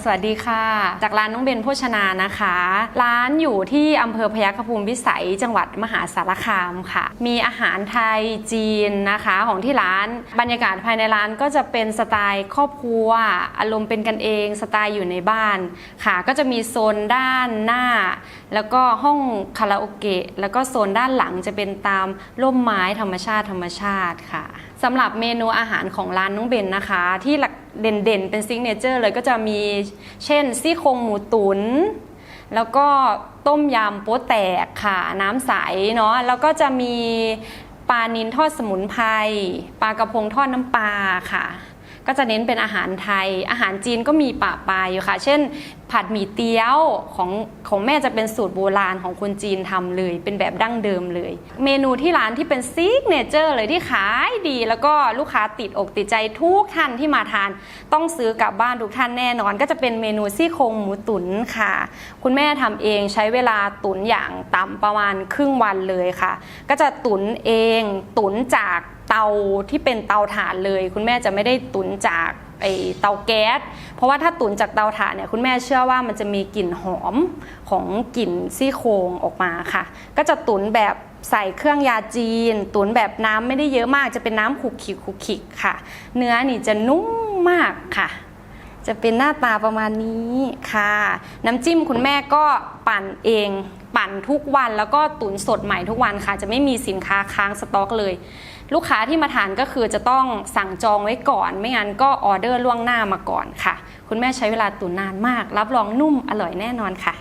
สวัสดีค่ะ จากร้านน้องเบนโภชนานะคะ ร้านอยู่ที่อำเภอพยัคฆภูมิวิสัย จังหวัดมหาสารคามค่ะ มีอาหารไทยจีนนะคะของที่ร้าน บรรยากาศภายในร้านก็จะเป็นสไตล์ครอบครัว อารมณ์เป็นกันเอง สไตล์อยู่ในบ้านค่ะ ก็จะมีโซนด้านหน้า แล้วก็ห้องคาราโอเกะ แล้วก็โซนด้านหลังจะเป็นตามร่มไม้ธรรมชาติธรรมชาติค่ะ สำหรับเมนูอาหารของร้านน้องเบนนะคะ ที่หลักเด่นๆ เป็นซิกเนเจอร์เลยก็จะมีเช่นซี่โครงหมูตุนแล้วก็ต้มยำโป๊ะแตกค่ะ น้ำใสเนาะแล้วก็จะมีปลานินทอดสมุนไพรปลากระพงทอดน้ำปลาค่ะ ก็จะเน้นเป็นอาหารไทย อาหารจีนก็มีปะปายอยู่ค่ะ เช่น ผัดหมี่เตี๋ยวของของแม่จะเป็นสูตรโบราณของคนจีนทำเลย เป็นแบบดั้งเดิมเลย เมนูที่ร้านที่เป็นซิกเนเจอร์เลยที่ขายดีแล้วก็ลูกค้าติดอกติดใจทุกท่านที่มาทาน ต้องซื้อกลับบ้านทุกท่านแน่นอน ก็จะเป็นเมนูซี่โครงหมูตุ๋นค่ะ คุณแม่ทำเองใช้เวลาตุ๋นอย่างต่ำประมาณครึ่งวันเลยค่ะ ก็จะตุ๋นเองตุ๋นจาก เตาที่เป็นเตาถ่านเลย คุณแม่จะไม่ได้ตุนจากไอเตาแก๊ส เพราะว่าถ้าตุนจากเตาถ่านเนี่ยคุณแม่เชื่อว่ามันจะมีกลิ่นหอมของกลิ่นซี่โครงออกมาค่ะ ก็จะตุนแบบใส่เครื่องยาจีน ตุนแบบน้ำไม่ได้เยอะมาก จะเป็นน้ำขุกขิกขุกขิกค่ะ เนื้อนี่จะนุ่มมากค่ะ จะเป็นหน้าตาประมาณนี้ค่ะ น้ำจิ้มคุณแม่ก็ปั่นเองปั่นทุกวันแล้วก็ตุ๋นสดใหม่ทุกวันค่ะ จะไม่มีสินค้าค้างสต็อกเลย ลูกค้าที่มาทานก็คือจะต้องสั่งจองไว้ก่อน ไม่งั้นก็ออเดอร์ล่วงหน้ามาก่อนค่ะ คุณแม่ใช้เวลาตุ๋นนานมาก รับรองนุ่มอร่อยแน่นอนค่ะ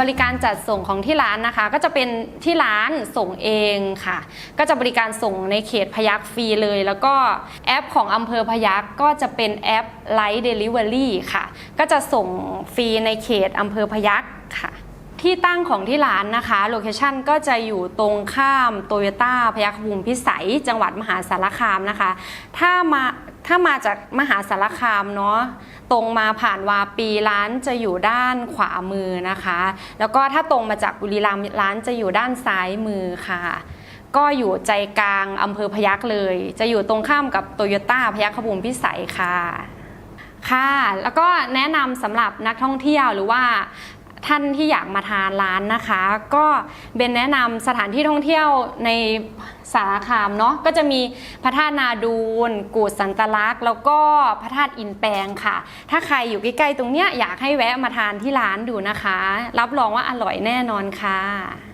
บริการจัดส่งของที่ร้านนะคะ ก็จะเป็นที่ร้านส่งเองค่ะ ก็จะบริการส่งในเขตพยัคฆ์ฟรีเลย แล้วก็แอปของอำเภอพยัคฆ์ก็จะเป็นแอป Light Delivery ค่ะ ก็จะส่งฟรีในเขตอำเภอพยัคฆ์ค่ะที่ตั้งของที่ร้านนะคะโลเคชันก็จะอยู่ตรงข้ามโตโยต้าพยัคฆภูมิพิสัย จังหวัดมหาสารคามนะคะ ถ้ามา ถ้ามาจากมหาสารคามเนาะตรงมาผ่านวาปีร้านจะอยู่ด้านขวามือนะคะ แล้วก็ถ้าตรงมาจากบุรีรัมย์ร้านจะอยู่ด้านซ้ายมือค่ะ ก็อยู่ใจกลางอำเภอพยัคฆ์เลย จะอยู่ตรงข้ามกับโตโยต้าพยัคฆภูมิพิสัยค่ะค่ะ แล้วก็แนะนำสำหรับนักท่องเที่ยวหรือว่า ท่านที่อยากมาทานร้านนะคะ ก็เบนแนะนำสถานที่ท่องเที่ยวในสารคามเนาะก็จะมีพระธาตุนาดูนกูดสันตลักษ์ แล้วก็พระธาตุอินแปงค่ะ ถ้าใครอยู่ใกล้ๆตรงเนี้ยอยากให้แวะมาทานที่ร้านดูนะคะ รับรองว่าอร่อยแน่นอนค่ะ